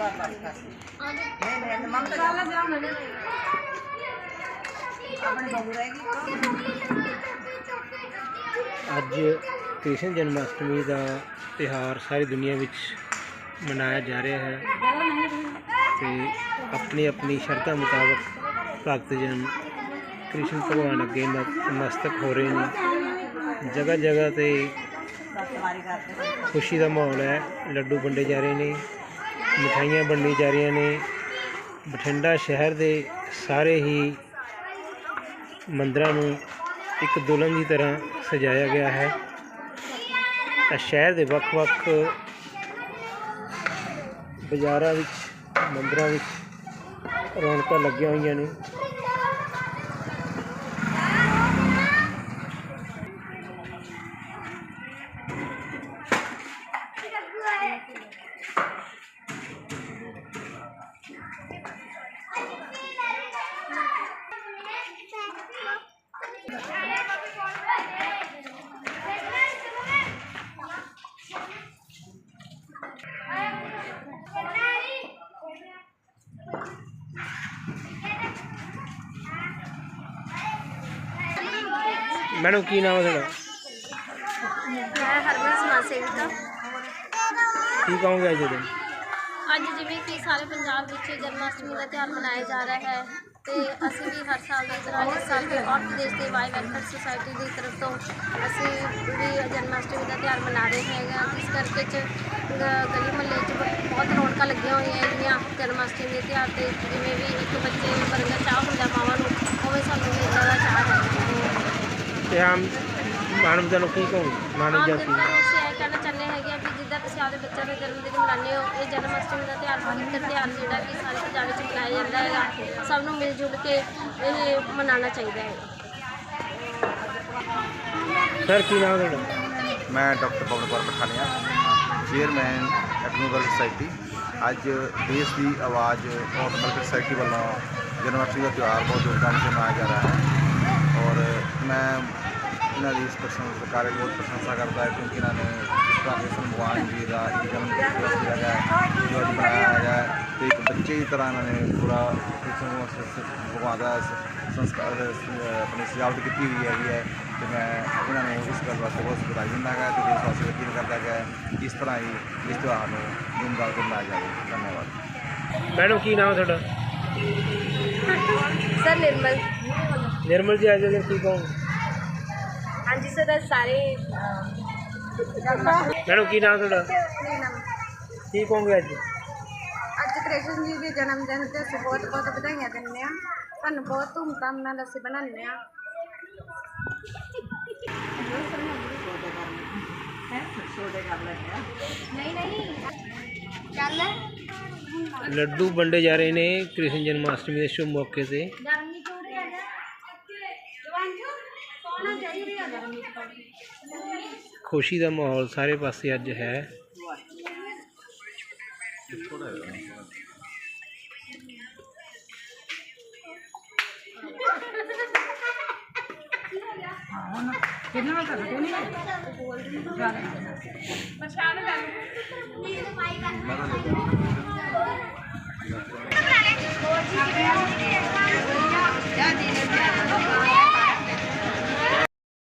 ਨਹੀਂ ਨਹੀਂ ਮਮਤਾ ਚੱਲ ਜਾ ਆਪਣੇ ਬਹੂ ਰਹੇਗੀ ਅੱਜ ਕ੍ਰਿਸ਼ਨ ਜਨਮ ਅਸ਼ਟਮੀ ਦਾ ਤਿਹਾਰ ਸਾਰੀ ਦੁਨੀਆ ਵਿੱਚ ਮਨਾਇਆ ਜਾ ਰਿਹਾ ਹੈ ਤੇ ਆਪਣੀ ਆਪਣੀ ਸ਼ਰਧਾ ਮੁਤਾਬਕ ਭਗਤ ਜਨ ਕ੍ਰਿਸ਼ਨ ਭਗਵਾਨ ਅੱਗੇ ਨ- ਨਮਸਤਕ ਹੋ ਰਹੇ ਨੇ। ਜਗ੍ਹਾ ਜਗ੍ਹਾ ਤੇ ਖੁਸ਼ੀ ਦਾ ਮਾਹੌਲ ਹੈ, ਲੱਡੂ ਵੰਡੇ ਜਾ ਰਹੇ ਨੇ। ਮਿਠਾਈਆਂ ਵੰਡੀਆਂ ਜਾ ਰਹੀਆਂ ਨੇ। ਬਠਿੰਡਾ ਸ਼ਹਿਰ ਦੇ ਸਾਰੇ ਹੀ ਮੰਦਰਾਂ ਨੂੰ ਇੱਕ ਦੁਲਹਨ ਦੀ ਤਰ੍ਹਾਂ ਸਜਾਇਆ ਗਿਆ ਹੈ। ਤਾਂ ਸ਼ਹਿਰ ਦੇ ਵੱਖ-ਵੱਖ ਬਾਜ਼ਾਰਾਂ ਵਿੱਚ, ਮੰਦਰਾਂ ਵਿੱਚ ਰੌਣਕਾਂ ਲੱਗੀਆਂ ਹੋਈਆਂ ਨੇ। ਮੈਡਮ ਕੀ ਨਾਮ ਹੈ ਤੁਹਾਡਾ? ਮੈਂ ਹਰਮਨ ਸਮਾਜ ਸੇਵਿਕਾ ਕੀ ਕਹੋਗੇ ਅੱਜ ਦੇ? ਦਿਨ ਅੱਜ ਜਿਵੇਂ ਕਿ ਸਾਰੇ ਪੰਜਾਬ ਵਿੱਚ ਜਨਮਾਸ਼ਟਮੀ ਦਾ ਤਿਉਹਾਰ ਮਨਾਇਆ ਜਾ ਰਿਹਾ ਹੈ ਤੇ ਅਸੀਂ ਵੀ ਹਰ ਸਾਲ ਦੀ ਤਰ੍ਹਾਂ ਇਸ ਸਾਲ ਵੀ ਔਰ ਪ੍ਰਦੇਸ਼ ਦੇ ਵਾਈ ਵੈਲਫੇਅਰ ਸੁਸਾਇਟੀ ਦੀ ਤਰਫ ਤੋਂ ਅਸੀਂ ਵੀ ਜਨਮਾਸ਼ਟਮੀ ਦਾ ਤਿਉਹਾਰ ਮਨਾ ਰਹੇ ਹੈਗਾ ਜਿਸ ਕਰਕੇ ਚ ਗਲੀ ਮੁਹੱਲੇ 'ਚ ਬਹੁਤ ਰੌਣਕਾਂ ਲੱਗੀਆਂ ਹੋਈਆਂ ਹੈਗੀਆਂ ਜਨਮਾਸ਼ਟਮੀ ਦੇ ਤਿਉਹਾਰ ਤੇ। ਜਿਵੇਂ ਵੀ ਇੱਕ ਬੱਚੇ ਵਰਗਾ ਚਾਹ ਹੁੰਦਾ ਮਾਵਾਂ ਨੂੰ ਉਵੇਂ ਸਾਨੂੰ ਤੇ ਆਮ ਮਾਨਵ ਜਨ ਨੂੰ ਕੀ ਕਹੋਗੇ? ਮਾਨਵ ਜਾਤੀ ਨੂੰ ਅਸੀਂ ਇਹ ਕਹਿਣਾ ਚਾਹੁੰਦੇ ਹੈਗੇ ਆ ਵੀ ਜਿੱਦਾਂ ਤੁਸੀਂ ਆਪਦੇ ਬੱਚਿਆਂ ਦਾ ਜਨਮ ਦਿਨ ਮਨਾਉਂਦੇ ਹੋ ਇਹ ਜਨਮ ਅਸ਼ਟਮੀ ਦਾ ਤਿਉਹਾਰ ਪਵਿੱਤਰ ਤਿਉਹਾਰ ਜਿਹੜਾ ਕਿ ਸਾਰੇ ਪੰਜਾਬ ਵਿੱਚ ਮਨਾਇਆ ਜਾਂਦਾ ਹੈਗਾ। ਸਭ ਨੂੰ ਮਿਲ ਜੁਲ ਕੇ ਇਹ ਮਨਾਉਣਾ ਚਾਹੀਦਾ ਹੈ। ਸਰ ਕੀ ਨਾਮ ਹੈ ਤੁਹਾਡਾ? ਮੈਂ ਡਾਕਟਰ ਪਵਨ ਕੁਮਾਰ ਪਠਾਨੀਆ ਚੇਅਰਮੈਨ ਐਕਨੋਵਰ ਸੁਸਾਇਟੀ। ਅੱਜ ਦੇਸ਼ ਦੀ ਆਵਾਜ਼ ਔਰਤ ਵੈਲਫੇਅਰ ਸੁਸਾਇਟੀ ਵੱਲੋਂ ਜਨਮ ਅਸ਼ਟਮੀ ਦਾ ਤਿਉਹਾਰ ਬਹੁਤ ਧੂਮਧਾਮ ਸੇ ਮਨਾਇਆ ਜਾ ਰਿਹਾ ਹੈ। ਔਰ ਮੈਂ ਇਹਨਾਂ ਦੀ ਇਸ ਪ੍ਰਸ਼ੰਸਾ ਸਰਕਾਰ ਦੀ ਬਹੁਤ ਪ੍ਰਸ਼ੰਸਾ ਕਰਦਾ ਹੈ ਕਿਉਂਕਿ ਇਹਨਾਂ ਨੇ ਜਿਸ ਤਰ੍ਹਾਂ ਕ੍ਰਿਸ਼ਨ ਭਗਵਾਨ ਜੀ ਦਾ ਇਹ ਜਨਮ ਦਿਨ ਦਿਵਸ ਜਿਹੜਾ ਹੈ ਜੋ ਅੱਜ ਮਨਾਇਆ ਹੈਗਾ ਹੈ ਤੇ ਇੱਕ ਬੱਚੇ ਦੀ ਤਰ੍ਹਾਂ ਇਹਨਾਂ ਨੇ ਪੂਰਾ ਕ੍ਰਿਸ਼ਨ ਭਗਵਾਨ ਸ- ਭਗਵਾਨ ਦਾ ਸ- ਸੰਸਕਾਰ ਆਪਣੀ ਸਜਾਵਟ ਕੀਤੀ ਹੋਈ ਹੈਗੀ ਹੈ ਤੇ ਮੈਂ ਇਹਨਾਂ ਨੂੰ ਇਸ ਗੱਲ ਵਾਸਤੇ ਬਹੁਤ ਵਧਾਈ ਦਿੰਦਾ ਹੈਗਾ ਤੇ ਦੇਸ਼ ਵਾਸਤੇ ਅਪੀਲ ਕਰਦਾ ਹੈਗਾ ਕਿ ਇਸ ਤਰ੍ਹਾਂ ਹੀ ਇਸ ਤਿਉਹਾਰ ਨੂੰ ਧੂਮਧਾਮ ਨਾਲ ਮਨਾਇਆ ਜਾਵੇ। ਧੰਨਵਾਦ। ਮੈਡਮ ਕੀ ਨਾਮ ਹੈ ਤੁਹਾਡਾ? ਸਰ ਨਿਰਮਲ। ਨਿਰਮਲ ਜੀ ਅੱਜ ਦੇ ਕੀ ਕਹੋਗੇ? ਹਾਂਜੀ ਸਰ ਸਾਰੇ ਮੈਡਮ ਕੀ ਨਾਮ ਤੁਹਾਡਾ? ਕੀ ਕਹੋਗੇ ਅੱਜ? ਅੱਜ ਕ੍ਰਿਸ਼ਨ ਜੀ ਦੇ ਜਨਮ ਦਿਨ ਤੇ ਅਸੀਂ ਬਹੁਤ ਬਹੁਤ ਵਧਾਈਆਂ ਦਿੰਦੇ ਆ ਸਾਨੂੰ ਬਹੁਤ ਧੂਮਧਾਮ ਨਾਲ ਅਸੀਂ ਬਣਾਉਂਦੇ ਆ ਛੋਟੇ ਕਰ ਲੈਂਦੇ ਆ ਨਹੀਂ ਨਹੀਂ ਚੱਲ। ਲੱਡੂ ਵੰਡੇ ਜਾ ਰਹੇ ਨੇ ਕ੍ਰਿਸ਼ਨ ਜਨਮ ਅਸ਼ਟਮੀ ਦੇ ਸ਼ੁਭ ਮੌਕੇ ਤੇ ਗਰਮੀ ਚੋੜੀ ਆ ਜਾ ਜਵਾਂਜੂ ਸੋਣਾ ਚਾਹੀਦੀ ਆ ਗਰਮੀ ਖੁਸ਼ੀ ਦਾ ਮਾਹੌਲ ਸਾਰੇ ਪਾਸੇ ਅੱਜ ਹੈ। ਕਿੰਨਾ ਕਰ ਕੋਈ ਨਹੀਂ ਜਾ ਜੀ